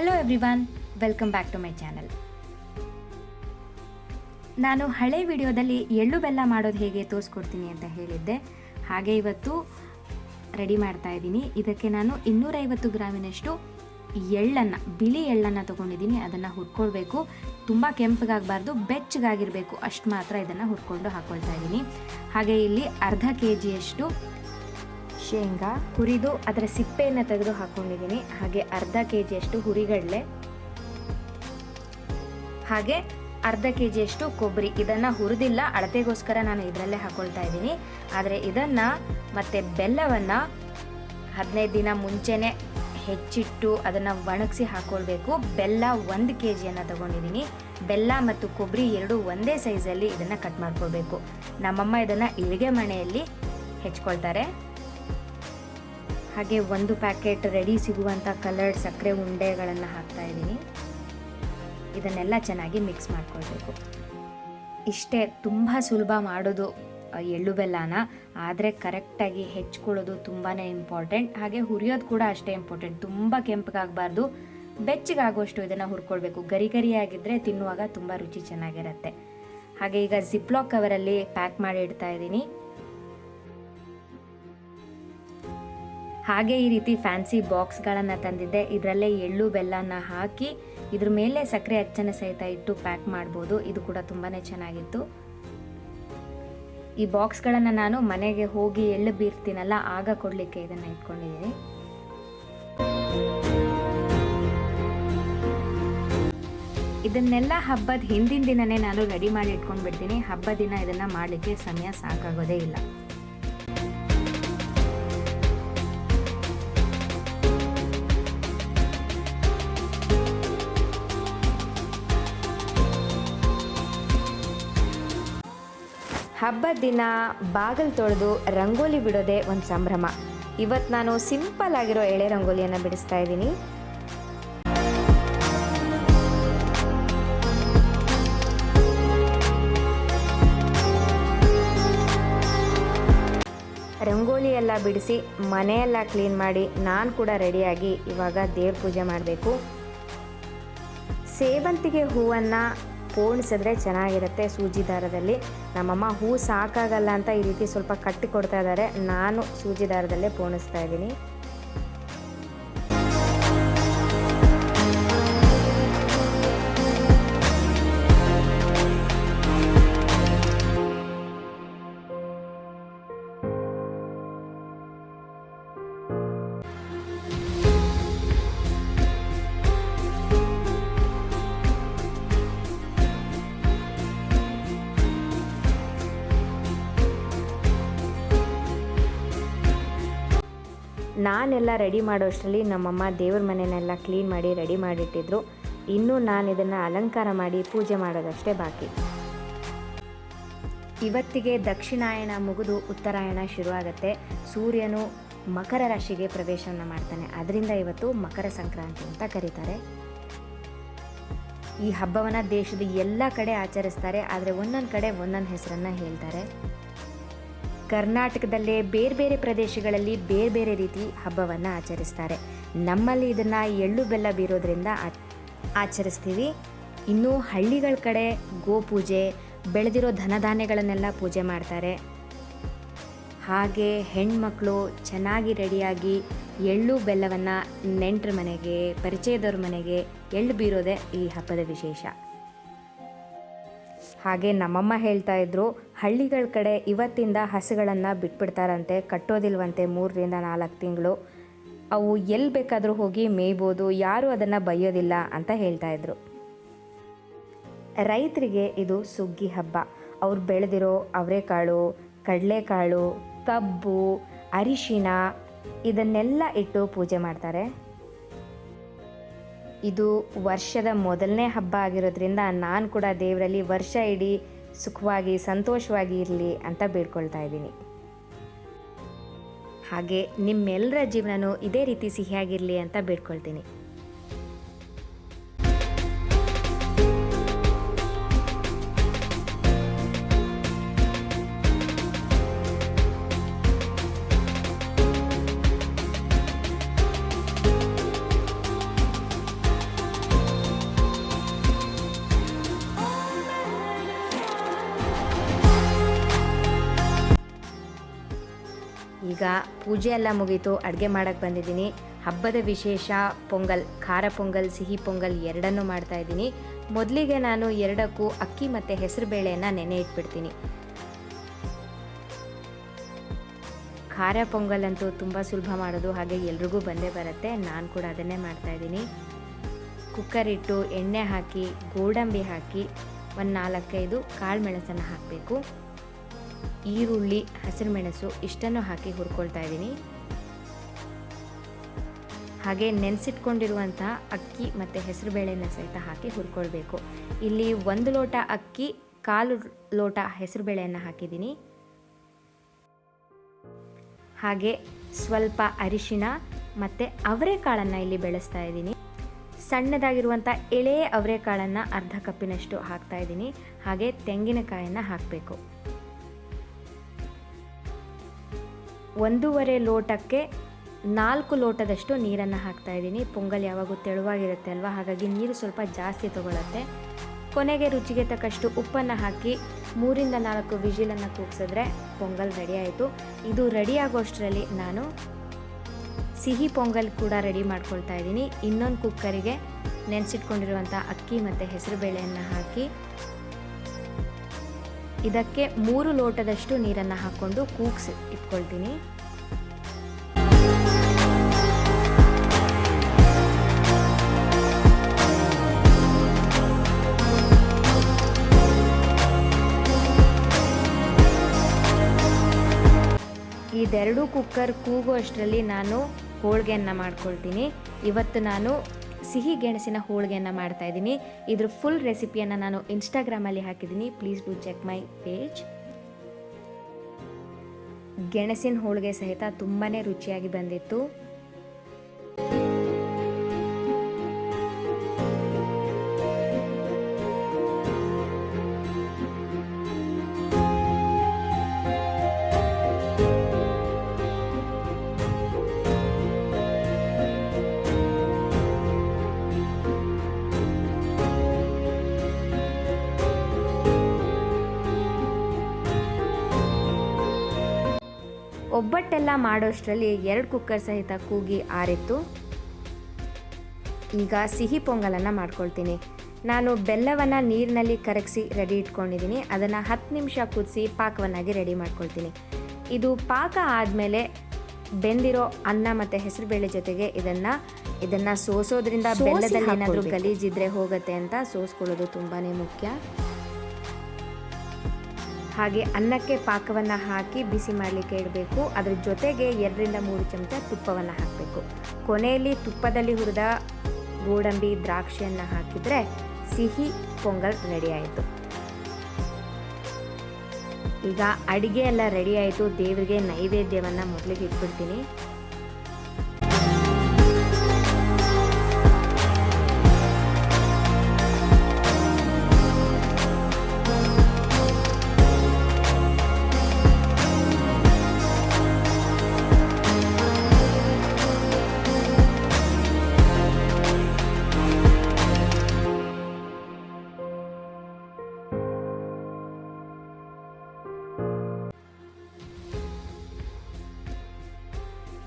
Everyone welcome back to my channel ನಾನು ಹಳೆ ವಿಡಿಯೋದಲ್ಲಿ ಎಳ್ಳು ಬೆಲ್ಲ ಮಾಡೋದು ಹೇಗೆ ತೋರಿಸ್ಕೊಡ್ತೀನಿ ಅಂತ ಹೇಳಿದ್ದೆ. ಹಾಗೆ ಇವತ್ತು ರೆಡಿ ಮಾಡ್ತಾ ಇದ್ದೀನಿ. ಇದಕ್ಕೆ ನಾನು ಇನ್ನೂರೈವತ್ತು ಗ್ರಾಮಿನಷ್ಟು ಎಳ್ಳನ್ನು, ಬಿಳಿ ಎಳ್ಳನ್ನು ತೊಗೊಂಡಿದ್ದೀನಿ. ಅದನ್ನು ಹುರ್ಕೊಳ್ಬೇಕು. ತುಂಬ ಕೆಂಪಗಾಗಬಾರ್ದು, ಬೆಚ್ಚಗಾಗಿರಬೇಕು. ಅಷ್ಟು ಮಾತ್ರ ಇದನ್ನು ಹುರ್ಕೊಂಡು ಹಾಕ್ಕೊಳ್ತಾ ಇದ್ದೀನಿ. ಹಾಗೆ ಇಲ್ಲಿ ಅರ್ಧ ಕೆ ಜಿಯಷ್ಟು ಶೇಂಗಾ, ಹುರಿದು ಅದರ ಸಿಪ್ಪೆಯನ್ನು ತೆಗೆದು ಹಾಕೊಂಡಿದ್ದೀನಿ. ಹಾಗೆ ಅರ್ಧ ಕೆ ಜಿಯಷ್ಟು ಹುರಿಗಡಲೆ, ಹಾಗೆ ಅರ್ಧ ಕೆ ಜಿಯಷ್ಟು ಕೊಬ್ಬರಿ. ಇದನ್ನು ಹುರಿದಿಲ್ಲ, ಅಳತೆಗೋಸ್ಕರ ನಾನು ಇದರಲ್ಲೇ ಹಾಕೊಳ್ತಾ ಇದ್ದೀನಿ. ಆದರೆ ಇದನ್ನು ಮತ್ತು ಬೆಲ್ಲವನ್ನು ಹದಿನೈದು ದಿನ ಮುಂಚೆನೇ ಹೆಚ್ಚಿಟ್ಟು ಅದನ್ನು ಒಣಗಿಸಿ ಹಾಕ್ಕೊಳ್ಬೇಕು ಬೆಲ್ಲ ಒಂದು ಕೆ ಜಿಯನ್ನು ತೊಗೊಂಡಿದ್ದೀನಿ. ಬೆಲ್ಲ ಮತ್ತು ಕೊಬ್ಬರಿ ಎರಡು ಒಂದೇ ಸೈಜಲ್ಲಿ ಇದನ್ನು ಕಟ್ ಮಾಡ್ಕೊಳ್ಬೇಕು. ನಮ್ಮಮ್ಮ ಇದನ್ನು ಇಳಿಗೆ ಮಣೆಯಲ್ಲಿ ಹೆಚ್ಕೊಳ್ತಾರೆ. ಹಾಗೆ ಒಂದು ಪ್ಯಾಕೆಟ್ ರೆಡಿ ಸಿಗುವಂಥ ಕಲರ್ಡ್ ಸಕ್ಕರೆ ಉಂಡೆಗಳನ್ನು ಹಾಕ್ತಾ ಇದ್ದೀನಿ. ಇದನ್ನೆಲ್ಲ ಚೆನ್ನಾಗಿ ಮಿಕ್ಸ್ ಮಾಡ್ಕೊಳ್ಬೇಕು. ಇಷ್ಟೇ, ತುಂಬ ಸುಲಭ ಮಾಡೋದು ಎಳ್ಳು ಬೆಲ್ಲನ, ಆದರೆ ಕರೆಕ್ಟಾಗಿ ಹೆಚ್ಕೊಳ್ಳೋದು ತುಂಬಾ ಇಂಪಾರ್ಟೆಂಟ್ ಹಾಗೆ ಹುರಿಯೋದು ಕೂಡ ಅಷ್ಟೇ ಇಂಪಾರ್ಟೆಂಟ್ ತುಂಬ ಕೆಂಪಗಾಗಬಾರ್ದು. ಬೆಚ್ಚಗಾಗುವಷ್ಟು ಇದನ್ನು ಹುರ್ಕೊಳ್ಬೇಕು. ಗರಿ ಗರಿಯಾಗಿದ್ದರೆ ತಿನ್ನುವಾಗ ತುಂಬ ರುಚಿ ಚೆನ್ನಾಗಿರುತ್ತೆ. ಹಾಗೆ ಈಗ ಜಿಪ್ಲಾಕ್ ಕವರಲ್ಲಿ ಪ್ಯಾಕ್ ಮಾಡಿ ಇಡ್ತಾ ಇದ್ದೀನಿ. ಹಾಗೆ ಈ ರೀತಿ ಫ್ಯಾನ್ಸಿ ಬಾಕ್ಸ್ಗಳನ್ನು ತಂದಿದ್ದೆ. ಇದರಲ್ಲೇ ಎಳ್ಳು ಬೆಲ್ಲನ ಹಾಕಿ ಇದ್ರ ಮೇಲೆ ಸಕ್ಕರೆ ಅಚ್ಚನ ಸಹಿತ ಇಟ್ಟು ಪ್ಯಾಕ್ ಮಾಡ್ಬೋದು. ಇದು ಕೂಡ ತುಂಬಾ ಚೆನ್ನಾಗಿತ್ತು. ಈ ಬಾಕ್ಸ್ಗಳನ್ನು ನಾನು ಮನೆಗೆ ಹೋಗಿ ಎಳ್ಳು ಬೀರ್ತೀನಲ್ಲ, ಆಗ ಕೊಡಲಿಕ್ಕೆ ಇದನ್ನು ಇಟ್ಕೊಂಡಿದ್ದೀನಿ. ಇದನ್ನೆಲ್ಲ ಹಬ್ಬದ ಹಿಂದಿನ ದಿನನೇ ನಾನು ರೆಡಿ ಮಾಡಿ ಇಟ್ಕೊಂಡ್ಬಿಡ್ತೀನಿ. ಹಬ್ಬದ ಹಬ್ಬ ದಿನ ಇದನ್ನು ಮಾಡಲಿಕ್ಕೆ ಸಮಯ ಸಾಕಾಗೋದೇ ಇಲ್ಲ. ಹಬ್ಬದ ದಿನ ಬಾಗಿಲು ತೊಳೆದು ರಂಗೋಲಿ ಬಿಡೋದೇ ಒಂದು ಸಂಭ್ರಮ. ಇವತ್ತು ನಾನು ಸಿಂಪಲ್ ಆಗಿರೋ ಎಳೆ ರಂಗೋಲಿಯನ್ನು ಬಿಡಿಸ್ತಾ ಇದ್ದೀನಿ. ರಂಗೋಲಿ ಎಲ್ಲ ಬಿಡಿಸಿ ಮನೆಯೆಲ್ಲ ಕ್ಲೀನ್ ಮಾಡಿ ನಾನು ಕೂಡ ರೆಡಿಯಾಗಿ ಇವಾಗ ದೇವ್ರ ಪೂಜೆ ಮಾಡಬೇಕು. ಸೇವಂತಿಗೆ ಹೂವನ್ನು ಪೋಣಿಸಿದ್ರೆ ಚೆನ್ನಾಗಿರುತ್ತೆ ಸೂಜಿ ದಾರದಲ್ಲಿ. ನಮ್ಮಮ್ಮ ಹೂ ಸಾಕಾಗಲ್ಲ ಅಂತ ಈ ರೀತಿ ಸ್ವಲ್ಪ ಕಟ್ಟಿ ಕೊಡ್ತಾ ಇದ್ದಾರೆ. ನಾನು ಸೂಜಿ ದಾರದಲ್ಲೇ ಪೋಣಿಸ್ತಾ ಇದ್ದೀನಿ. ನಾನೆಲ್ಲ ರೆಡಿ ಮಾಡೋ ಅಷ್ಟರಲ್ಲಿ ನಮ್ಮಮ್ಮ ದೇವ್ರ ಮನೆಯನ್ನೆಲ್ಲ ಕ್ಲೀನ್ ಮಾಡಿ ರೆಡಿ ಮಾಡಿಟ್ಟಿದ್ರು. ಇನ್ನೂ ನಾನು ಇದನ್ನು ಅಲಂಕಾರ ಮಾಡಿ ಪೂಜೆ ಮಾಡೋದಷ್ಟೇ ಬಾಕಿ. ಇವತ್ತಿಗೆ ದಕ್ಷಿಣಾಯಣ ಮುಗಿದು ಉತ್ತರಾಯಣ ಶುರುವಾಗುತ್ತೆ. ಸೂರ್ಯನು ಮಕರ ರಾಶಿಗೆ ಪ್ರವೇಶವನ್ನು ಮಾಡ್ತಾನೆ. ಅದರಿಂದ ಇವತ್ತು ಮಕರ ಸಂಕ್ರಾಂತಿ ಅಂತ ಕರೀತಾರೆ. ಈ ಹಬ್ಬವನ್ನು ದೇಶದ ಎಲ್ಲ ಕಡೆ ಆಚರಿಸ್ತಾರೆ. ಆದರೆ ಒಂದೊಂದು ಕಡೆ ಒಂದೊಂದು ಹೆಸರನ್ನು ಹೇಳ್ತಾರೆ. ಕರ್ನಾಟಕದಲ್ಲೇ ಬೇರೆ ಬೇರೆ ಪ್ರದೇಶಗಳಲ್ಲಿ ಬೇರೆ ಬೇರೆ ರೀತಿ ಹಬ್ಬವನ್ನು ಆಚರಿಸ್ತಾರೆ. ನಮ್ಮಲ್ಲಿ ಇದನ್ನು ಎಳ್ಳು ಬೆಲ್ಲ ಬೀರೋದ್ರಿಂದ ಆಚರಿಸ್ತೀವಿ. ಇನ್ನು ಹಳ್ಳಿಗಳ ಕಡೆ ಗೋಪೂಜೆ, ಬೆಳೆದಿರೋ ಧನಧಾನ್ಯಗಳನ್ನೆಲ್ಲ ಪೂಜೆ ಮಾಡ್ತಾರೆ. ಹಾಗೆ ಹೆಣ್ಮಕ್ಳು ಚೆನ್ನಾಗಿ ರೆಡಿಯಾಗಿ ಎಳ್ಳು ಬೆಲ್ಲವನ್ನು ನೆಂಟರ ಮನೆಗೆ, ಪರಿಚಯದವ್ರ ಮನೆಗೆ ಎಳ್ಳು ಬೀರೋದೇ ಈ ಹಬ್ಬದ ವಿಶೇಷ. ಹಾಗೆ ನಮ್ಮಮ್ಮ ಹೇಳ್ತಾ ಇದ್ರು ಹಳ್ಳಿಗಳ ಕಡೆ ಇವತ್ತಿಂದ ಹಸುಗಳನ್ನು ಬಿಟ್ಬಿಡ್ತಾರಂತೆ, ಕಟ್ಟೋದಿಲ್ವಂತೆ ಮೂರರಿಂದ ನಾಲ್ಕು ತಿಂಗಳು. ಅವು ಎಲ್ಲಿ ಬೇಕಾದರೂ ಹೋಗಿ ಮೇಯ್ಬೋದು, ಯಾರೂ ಅದನ್ನು ಬೈಯೋದಿಲ್ಲ ಅಂತ ಹೇಳ್ತಾ ಇದ್ರು. ರೈತರಿಗೆ ಇದು ಸುಗ್ಗಿ ಹಬ್ಬ. ಅವ್ರು ಬೆಳೆದಿರೋ ಅವರೆಕಾಳು, ಕಡಲೆಕಾಳು, ಕಬ್ಬು ಅರಿಶಿನ ಇದನ್ನೆಲ್ಲ ಇಟ್ಟು ಪೂಜೆ ಮಾಡ್ತಾರೆ. ಇದು ವರ್ಷದ ಮೊದಲನೇ ಹಬ್ಬ ಆಗಿರೋದ್ರಿಂದ ನಾನು ಕೂಡ ದೇವರಲ್ಲಿ ವರ್ಷ ಇಡೀ ಸುಖವಾಗಿ ಸಂತೋಷವಾಗಿ ಇರಲಿ ಅಂತ ಬೇಡ್ಕೊಳ್ತಾ ಇದ್ದೀನಿ. ಹಾಗೆ ನಿಮ್ಮೆಲ್ಲರ ಜೀವನನೂ ಇದೇ ರೀತಿ ಸಿಹಿಯಾಗಿರಲಿ ಅಂತ ಬೇಡ್ಕೊಳ್ತೀನಿ. ಈಗ ಪೂಜೆ ಎಲ್ಲ ಮುಗೀತು, ಅಡುಗೆ ಮಾಡೋಕ್ಕೆ ಬಂದಿದ್ದೀನಿ. ಹಬ್ಬದ ವಿಶೇಷ ಪೊಂಗಲ್, ಖಾರ ಪೊಂಗಲ್, ಸಿಹಿ ಪೊಂಗಲ್ ಎರಡನ್ನೂ ಮಾಡ್ತಾ ಇದ್ದೀನಿ. ಮೊದಲಿಗೆ ನಾನು ಎರಡಕ್ಕೂ ಅಕ್ಕಿ ಮತ್ತು ಹೆಸರುಬೇಳೆಯನ್ನು ನೆನೆ ಇಟ್ಬಿಡ್ತೀನಿ. ಖಾರ ಪೊಂಗಲ್ ಅಂತೂ ತುಂಬ ಸುಲಭ ಮಾಡೋದು, ಹಾಗೆ ಎಲ್ರಿಗೂ ಬಂದೇ ಬರುತ್ತೆ. ನಾನು ಕೂಡ ಅದನ್ನೇ ಮಾಡ್ತಾಯಿದ್ದೀನಿ ಕುಕ್ಕರ್ ಇಟ್ಟು ಎಣ್ಣೆ ಹಾಕಿ, ಗೋಡಂಬಿ ಹಾಕಿ, ಒಂದು ನಾಲ್ಕೈದು ಕಾಳು ಮೆಣಸನ್ನು ಹಾಕಬೇಕು. ಈರುಳ್ಳಿ, ಹಸಿರು ಮೆಣಸು ಇಷ್ಟನ್ನು ಹಾಕಿ ಹುರ್ಕೊಳ್ತಾ ಇದ್ದೀನಿ. ಹಾಗೆ ನೆನೆಸಿಟ್ಕೊಂಡಿರುವಂಥ ಅಕ್ಕಿ ಮತ್ತು ಹೆಸರುಬೇಳೆನ ಸಹಿತ ಹಾಕಿ ಹುರ್ಕೊಳ್ಬೇಕು. ಇಲ್ಲಿ ಒಂದು ಲೋಟ ಅಕ್ಕಿ, ಕಾಲು ಲೋಟ ಹೆಸರುಬೇಳೆಯನ್ನು ಹಾಕಿದ್ದೀನಿ. ಹಾಗೆ ಸ್ವಲ್ಪ ಅರಿಶಿಣ ಮತ್ತು ಅವರೆಕಾಳನ್ನು ಇಲ್ಲಿ ಬೆಳೆಸ್ತಾ ಇದ್ದೀನಿ. ಸಣ್ಣದಾಗಿರುವಂಥ ಎಳೆ ಅವರೆಕಾಳನ್ನು ಅರ್ಧ ಕಪ್ಪಿನಷ್ಟು ಹಾಕ್ತಾ ಇದ್ದೀನಿ. ಹಾಗೆ ತೆಂಗಿನಕಾಯನ್ನು ಹಾಕಬೇಕು. ಒಂದೂವರೆ ಲೋಟಕ್ಕೆ ನಾಲ್ಕು ಲೋಟದಷ್ಟು ನೀರನ್ನು ಹಾಕ್ತಾ ಇದ್ದೀನಿ. ಪೊಂಗಲ್ ಯಾವಾಗೂ ತೆಳುವಾಗಿರುತ್ತೆ ಅಲ್ವಾ? ಹಾಗಾಗಿ ನೀರು ಸ್ವಲ್ಪ ಜಾಸ್ತಿ ತೊಗೊಳತ್ತೆ. ಕೊನೆಗೆ ರುಚಿಗೆ ತಕ್ಕಷ್ಟು ಉಪ್ಪನ್ನು ಹಾಕಿ ಮೂರಿಂದ ನಾಲ್ಕು ವಿಜಿಲನ್ನು ಕೂಗಿಸಿದ್ರೆ ಪೊಂಗಲ್ ರೆಡಿ ಆಯಿತು. ಇದು ರೆಡಿ ಆಗೋಷ್ಟರಲ್ಲಿ ನಾನು ಸಿಹಿ ಪೊಂಗಲ್ ಕೂಡ ರೆಡಿ ಮಾಡ್ಕೊಳ್ತಾ ಇದ್ದೀನಿ. ಇನ್ನೊಂದು ಕುಕ್ಕರಿಗೆ ನೆನೆಸಿಟ್ಕೊಂಡಿರುವಂಥ ಅಕ್ಕಿ ಮತ್ತು ಹೆಸರುಬೇಳೆಯನ್ನು ಹಾಕಿ ಇದಕ್ಕೆ ಮೂರು ಲೋಟದಷ್ಟು ನೀರನ್ನು ಹಾಕ್ಕೊಂಡು ಕೂಗ್ಸಿ ಇಟ್ಕೊಳ್ತೀನಿ. ಇದೆರಡು ಕುಕ್ಕರ್ ಕೂಗೋ ಅಷ್ಟರಲ್ಲಿ ನಾನು ಹೋಳಿಗೆಯನ್ನು ಮಾಡ್ಕೊಳ್ತೀನಿ. ಇವತ್ತು ನಾನು ಸಿಹಿ ಗೆಣಸಿನ ಹೋಳಿಗೆಯನ್ನು ಮಾಡ್ತಾ ಇದ್ದೀನಿ. ಇದ್ರ ಫುಲ್ ರೆಸಿಪಿಯನ್ನು ನಾನು ಇನ್ಸ್ಟಾಗ್ರಾಮಲ್ಲಿ ಹಾಕಿದ್ದೀನಿ. Please do check my page ಗೆಣಸಿನ ಹೋಳಿಗೆ ಸಹಿತ ತುಂಬಾ ರುಚಿಯಾಗಿ ಬಂದಿತ್ತು. ಒಬ್ಬಟ್ಟೆಲ್ಲ ಮಾಡೋಷ್ಟರಲ್ಲಿ ಎರಡು ಕುಕ್ಕರ್ ಸಹಿತ ಕೂಗಿ ಆರಿತ್ತು. ಈಗ ಸಿಹಿ ಪೊಂಗಲನ್ನು ಮಾಡ್ಕೊಳ್ತೀನಿ. ನಾನು ಬೆಲ್ಲವನ್ನು ನೀರಿನಲ್ಲಿ ಕರಗಿಸಿ ರೆಡಿ ಇಟ್ಕೊಂಡಿದ್ದೀನಿ. ಅದನ್ನು ಹತ್ತು ನಿಮಿಷ ಕುದಿಸಿ ಪಾಕವನ್ನಾಗಿ ರೆಡಿ ಮಾಡ್ಕೊಳ್ತೀನಿ. ಇದು ಪಾಕ ಆದಮೇಲೆ ಬೆಂದಿರೋ ಅನ್ನ ಮತ್ತು ಹೆಸರುಬೇಳೆ ಜೊತೆಗೆ ಇದನ್ನು ಇದನ್ನು ಸೋಸೋದ್ರಿಂದ ಬೆಲ್ಲದಲ್ಲಿ ಏನಾದರೂ ಗಲೀಜಿದ್ರೆ ಹೋಗುತ್ತೆ ಅಂತ ಸೋಸ್ಕೊಳ್ಳೋದು ತುಂಬಾ ಮುಖ್ಯ. ಹಾಗೆ ಅನ್ನಕ್ಕೆ ಪಾಕವನ್ನು ಹಾಕಿ ಬಿಸಿ ಮಾಡಲಿಕ್ಕೆ ಇಡಬೇಕು. ಅದ್ರ ಜೊತೆಗೆ ಎರಡರಿಂದ ಮೂರು ಚಮಚ ತುಪ್ಪವನ್ನು ಹಾಕಬೇಕು. ಕೊನೆಯಲ್ಲಿ ತುಪ್ಪದಲ್ಲಿ ಹುರಿದ ಗೋಡಂಬಿ, ದ್ರಾಕ್ಷಿಯನ್ನು ಹಾಕಿದರೆ ಸಿಹಿ ಪೊಂಗಲ್ ರೆಡಿ ಆಯಿತು. ಈಗ ಅಡಿಗೆ ಎಲ್ಲ ರೆಡಿ ಆಯಿತು. ದೇವರಿಗೆ ನೈವೇದ್ಯವನ್ನು ಮೊದಲಿಗೆ ಇಟ್ಬಿಡ್ತೀನಿ.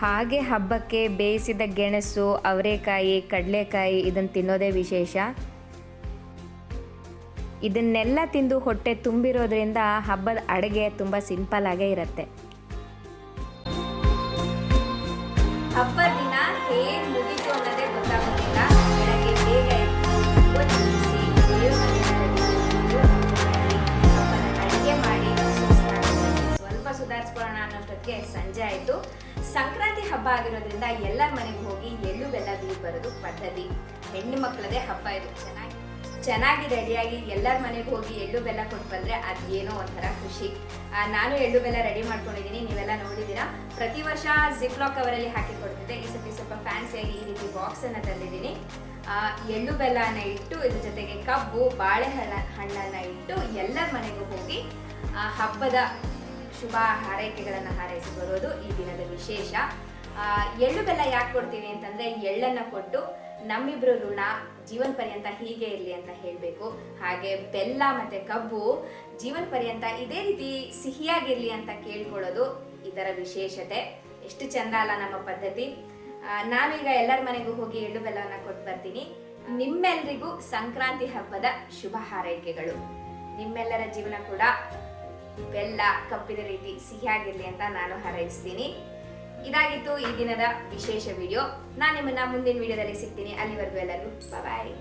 ಹಾಗೆ ಹಬ್ಬಕ್ಕೆ ಬೇಯಿಸಿದ ಗೆಣಸು, ಅವರೆಕಾಯಿ, ಕಡಲೆಕಾಯಿ ಇದನ್ನು ತಿನ್ನೋದೇ ವಿಶೇಷ. ಇದನ್ನೆಲ್ಲ ತಿಂದು ಹೊಟ್ಟೆ ತುಂಬಿರೋದ್ರಿಂದ ಹಬ್ಬದ ಅಡುಗೆ ತುಂಬ ಸಿಂಪಲ್ ಆಗೇ ಇರುತ್ತೆ. ಆಗಿರೋದ್ರಿಂದ ಎಲ್ಲರ ಮನೆಗೆ ಹೋಗಿ ಎಳ್ಳು ಬೆಲ್ಲ ಬೀರ್ ಬರೋದು ಪದ್ಧತಿ. ಹೆಣ್ಣು ಮಕ್ಕಳದೇ ಹಬ್ಬ ಇದು. ಚೆನ್ನಾಗಿ ಚೆನ್ನಾಗಿ ರೆಡಿಯಾಗಿ ಎಲ್ಲರ ಮನೆಗೆ ಹೋಗಿ ಎಳ್ಳು ಬೆಲ್ಲ ಕೊಟ್ಟು ಬಂದರೆ ಅದು ಏನೋ ಒಂಥರ ಖುಷಿ. ನಾನು ಎಳ್ಳು ಬೆಲ್ಲ ರೆಡಿ ಮಾಡ್ಕೊಂಡಿದ್ದೀನಿ ನೀವೆಲ್ಲ ನೋಡಿದ್ದೀರಾ ಪ್ರತಿ ವರ್ಷ ಜಿಪ್ಲಾಕ್ ಕವರಲ್ಲಿ ಹಾಕಿ ಕೊಡ್ತಿದ್ದೆ. ಈ ಸತಿ ಸ್ವಲ್ಪ ಫ್ಯಾನ್ಸಿಯಾಗಿ ಈ ರೀತಿ ಬಾಕ್ಸನ್ನು ತಂದಿದ್ದೀನಿ. ಎಳ್ಳು ಬೆಲ್ಲನ ಇಟ್ಟು, ಇದ್ರ ಜೊತೆಗೆ ಕಬ್ಬು, ಬಾಳೆಹಣ್ಣ, ಹಣ್ಣನ್ನು ಇಟ್ಟು ಎಲ್ಲರ ಮನೆಗೂ ಹೋಗಿ ಹಬ್ಬದ ಶುಭ ಹಾರೈಕೆಗಳನ್ನು ಹಾರೈಸಿ ಬರೋದು ಈ ದಿನದ ವಿಶೇಷ. ಎಳ್ಳು ಬೆಲ್ಲ ಯಾಕೆ ಕೊಡ್ತೀವಿ ಅಂತಂದ್ರೆ ಎಳ್ಳನ್ನು ಕೊಟ್ಟು ನಮ್ಮಿಬ್ರು ಋಣ ಜೀವನ ಪರ್ಯಂತ ಹೀಗೆ ಇರಲಿ ಅಂತ ಹೇಳಬೇಕು. ಹಾಗೆ ಬೆಲ್ಲ ಮತ್ತೆ ಕಬ್ಬು ಜೀವನ ಪರ್ಯಂತ ಇದೇ ರೀತಿ ಸಿಹಿಯಾಗಿರಲಿ ಅಂತ ಕೇಳ್ಕೊಳ್ಳೋದು ಇದರ ವಿಶೇಷತೆ. ಎಷ್ಟು ಚಂದ ಅಲ್ಲ ನಮ್ಮ ಪದ್ಧತಿ. ನಾವೀಗ ಎಲ್ಲರ ಮನೆಗೂ ಹೋಗಿ ಎಳ್ಳು ಬೆಲ್ಲವನ್ನು ಕೊಟ್ಟು ಬರ್ತೀನಿ. ನಿಮ್ಮೆಲ್ಲರಿಗೂ ಸಂಕ್ರಾಂತಿ ಹಬ್ಬದ ಶುಭ ಹಾರೈಕೆಗಳು. ನಿಮ್ಮೆಲ್ಲರ ಜೀವನ ಕೂಡ ಬೆಲ್ಲ, ಕಬ್ಬಿನ ರೀತಿ ಸಿಹಿಯಾಗಿರಲಿ ಅಂತ ನಾನು ಹಾರೈಸ್ತೀನಿ. ಇದಾಗಿತ್ತು ಈ ದಿನದ ವಿಶೇಷ ವಿಡಿಯೋ. ನಾನು ನಿಮ್ಮನ್ನ ಮುಂದಿನ ವಿಡಿಯೋದಲ್ಲಿ ಸಿಗ್ತೀನಿ. ಅಲ್ಲಿವರೆಗೂ ಎಲ್ಲರಿಗೂ ಬಾಯ್